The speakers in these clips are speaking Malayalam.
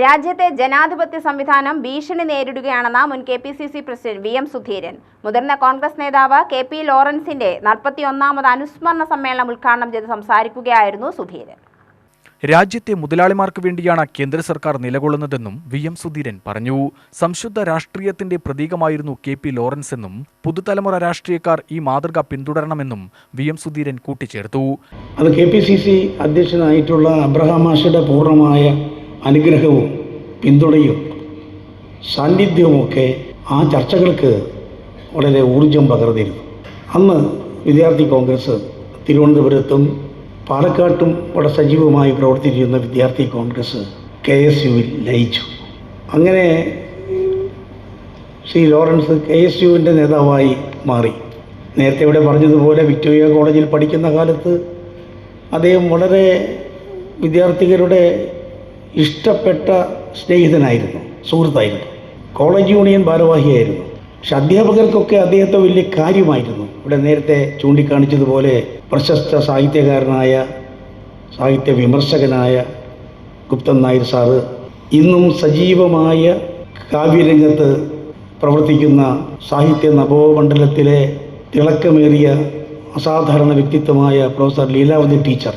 രാജ്യത്തെ ജനാധിപത്യ സംവിധാനം ഭീഷണി നേരിടുകയാണെന്ന് മുൻ K P C C president V M Sudheeran. മുതിർന്ന കോൺഗ്രസ് നേതാവ് കെ പി ലോറൻസിന്റെ നാൽപ്പത്തിയൊന്നാമത് അനുസ്മരണ സമ്മേളനം ഉദ്ഘാടനം ചെയ്ത് സംസാരിക്കുകയായിരുന്നു സുധീരൻ. രാജ്യത്തെ മുതലാളിമാർക്ക് വേണ്ടിയാണ് കേന്ദ്ര സർക്കാർ നിലകൊള്ളുന്നതെന്നും വി എം സുധീരൻ പറഞ്ഞു. സംശുദ്ധ രാഷ്ട്രീയത്തിന്റെ പ്രതീകമായിരുന്നു കെ പി ലോറൻസ് എന്നും പുതുതലമുറ രാഷ്ട്രീയക്കാർ ഈ മാതൃക പിന്തുടരണമെന്നും വി എം സുധീരൻ കൂട്ടിച്ചേർത്തു. അത് കെ പി സി സി അധ്യക്ഷനായിട്ടുള്ള അബ്രഹാം മാഷയുടെ പൂർണമായ അനുഗ്രഹവും പിന്തുണയും സാന്നിധ്യവുമൊക്കെ ആ ചർച്ചകൾക്ക് വളരെ ഊർജം പകർന്നിരുന്നു. അന്ന് വിദ്യാർത്ഥി കോൺഗ്രസ് തിരുവനന്തപുരത്തും പാലക്കാട്ടും വളരെ സജീവമായി പ്രവർത്തിച്ചിരുന്ന വിദ്യാർത്ഥി കോൺഗ്രസ് കെ എസ് യുവിൽ ലയിച്ചു. അങ്ങനെ ശ്രീ ലോറൻസ് കെ എസ് യുവിന്റെ നേതാവായി മാറി. നേരത്തെ ഇവിടെ പറഞ്ഞതുപോലെ വിക്ടോറിയ കോളേജിൽ പഠിക്കുന്ന കാലത്ത് അദ്ദേഹം വളരെ വിദ്യാർത്ഥികളുടെ ഇഷ്ടപ്പെട്ട സ്നേഹിതനായിരുന്നു സുഹൃത്തായിരുന്നു. കോളേജ് യൂണിയൻ ഭാരവാഹിയായിരുന്നു. പക്ഷെ അധ്യാപകർക്കൊക്കെ അദ്ദേഹത്തെ വലിയ കാര്യമായിരുന്നു. ഇവിടെ നേരത്തെ ചൂണ്ടിക്കാണിച്ചതുപോലെ പ്രശസ്ത സാഹിത്യകാരനായ സാഹിത്യ വിമർശകനായ ഗുപ്തൻ നായർ സാറ് ഇന്നും സജീവമായ കാവ്യരംഗത്ത് പ്രവർത്തിക്കുന്ന സാഹിത്യ നവോമണ്ഡലത്തിലെ തിളക്കമേറിയ അസാധാരണ വ്യക്തിത്വമായ പ്രൊഫസർ ലീലാവതി ടീച്ചർ.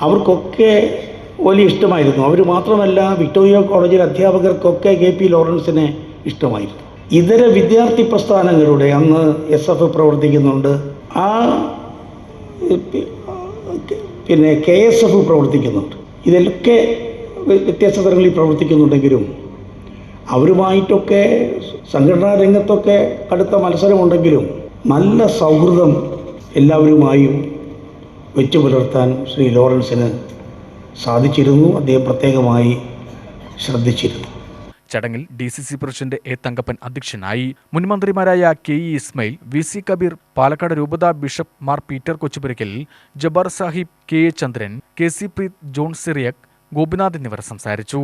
അവർക്കൊക്കെ വലിയ ഇഷ്ടമായിരുന്നു. അവർ മാത്രമല്ല വിക്ടോറിയ കോളേജിലെ അധ്യാപകർക്കൊക്കെ കെ പി ലോറൻസിനെ ഇഷ്ടമായിരുന്നു. ഇതര വിദ്യാർത്ഥി പ്രസ്ഥാനങ്ങളുടെ അന്ന് എസ് എഫ് പ്രവർത്തിക്കുന്നുണ്ട്. ആ പിന്നെ കെ എസ് എഫ് പ്രവർത്തിക്കുന്നുണ്ട്. ഇതിലൊക്കെ വ്യത്യസ്ത തലങ്ങളിൽ പ്രവർത്തിക്കുന്നുണ്ടെങ്കിലും അവരുമായിട്ടൊക്കെ സംഘടനാ രംഗത്തൊക്കെ കടുത്ത മത്സരമുണ്ടെങ്കിലും നല്ല സൗഹൃദം എല്ലാവരുമായും വെച്ചു പുലർത്താൻ ശ്രീ ലോറൻസിന് സാധിച്ചിരുന്നു അദ്ദേഹം പ്രത്യേകമായി ശ്രദ്ധിച്ചിരുന്നു. ചടങ്ങിൽ D C C president A Thankappan അധ്യക്ഷനായി മുൻമന്ത്രിമാരായ K E Ismail V C Kabeer Palakkad രൂപത bishop Mar Peter Kochupurackal Jabbar Sahib K A Chandran K C Preeth John Cyriac Gopinath എന്നിവർ സംസാരിച്ചു.